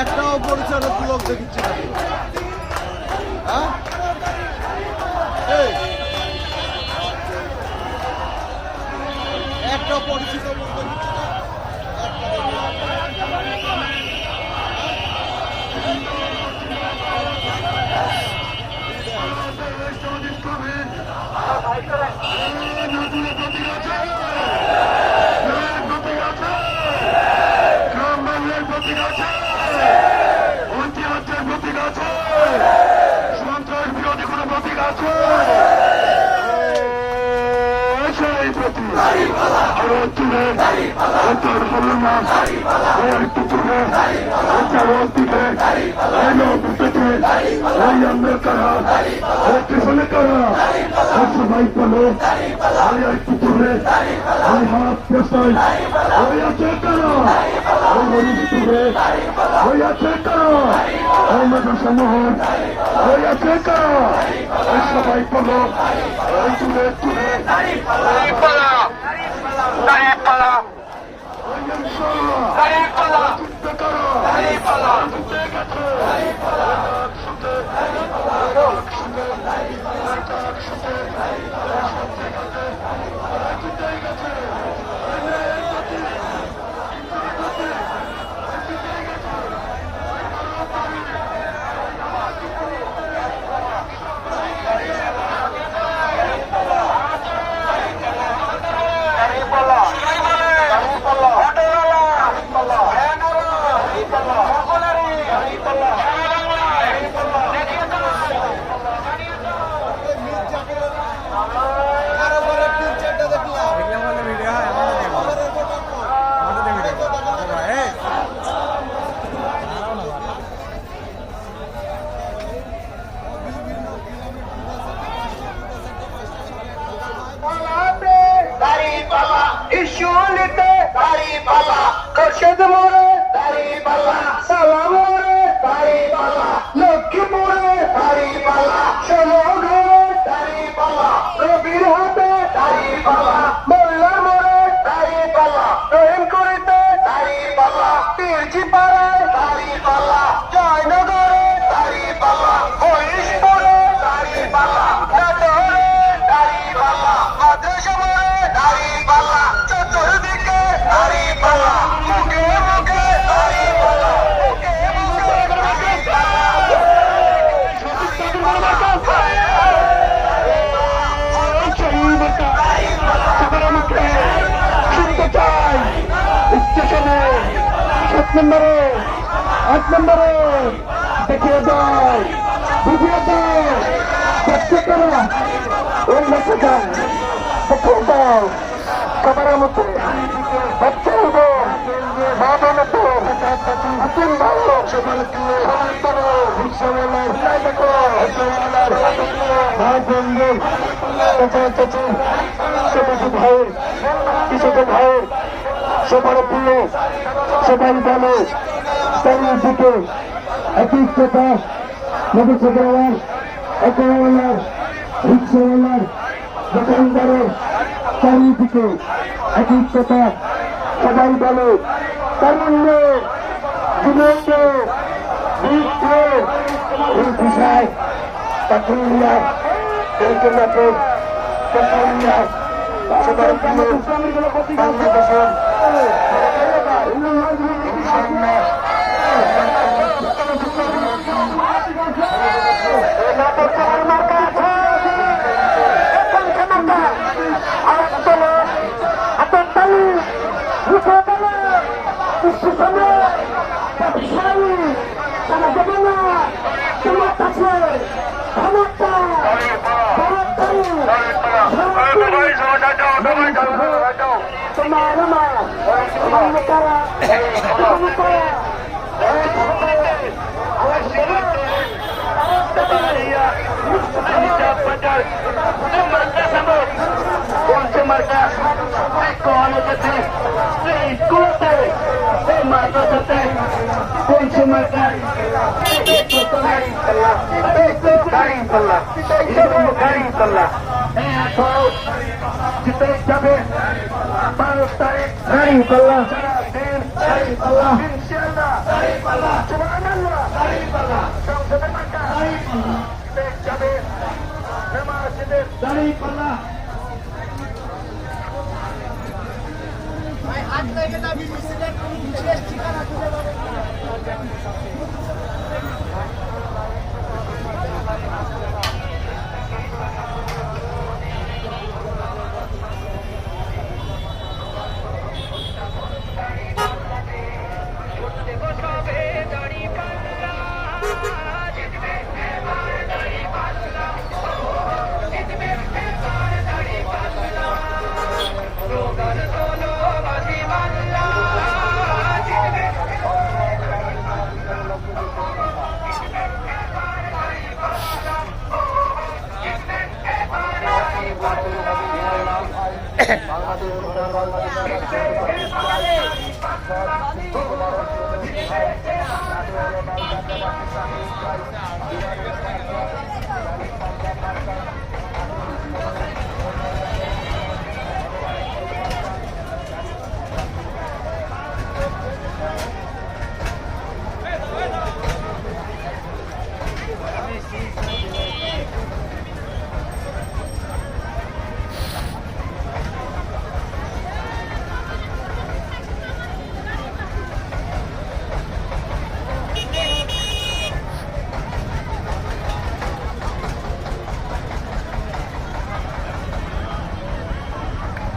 একটাও পরিচালক লোক দেখছি না। হ্যাঁ? একটা পরিচিত আরও তুলে উত্তর হল না একটু তুলে উত্তর দিকে এলো বুঝেছে ওই অন্ধকারা একটু হলে কারা সবাই বলো আমি একটু তুলে আমি হাত পেশাই ওই আছে কারা আছে কারা ওই আছে কারা সবাই ওই তুলে তুলে করো Check them all সাত নম্বরে আট নম্বরে, দেখিয়ে দাও বুঝিয়ে দাও চেষ্টা করো ওই লেখাটা দেখিয়ে দাও সবার মতো বাচ্চা হব মা ভাই বন্ধু ভাই ভাই সবার প্রিয়, সবাই ভালো চারিদিকে কথা মধুসূদনার অটোওয়ালার রিক্সাওয়ালার দোকানদারের চারিদিকে কথা সবাই ভালো তারুণ্য, যুবক, বৃদ্ধ এই বিষয় পাকুড়িয়া বেলকেন্দ্রপুর পাকুড়িয়া সবার প্রিয় বারো তারিখ গাড়ি পাল্লা দিন দাঁড়িপাল্লা ইনশাআল্লাহ নামাজিদের দাঁড়িপাল্লা ভাই হাত লেগে দাবি মিছিলের শেষ ঠিকানা খুঁজে পাবেন না। বাংলাদেশ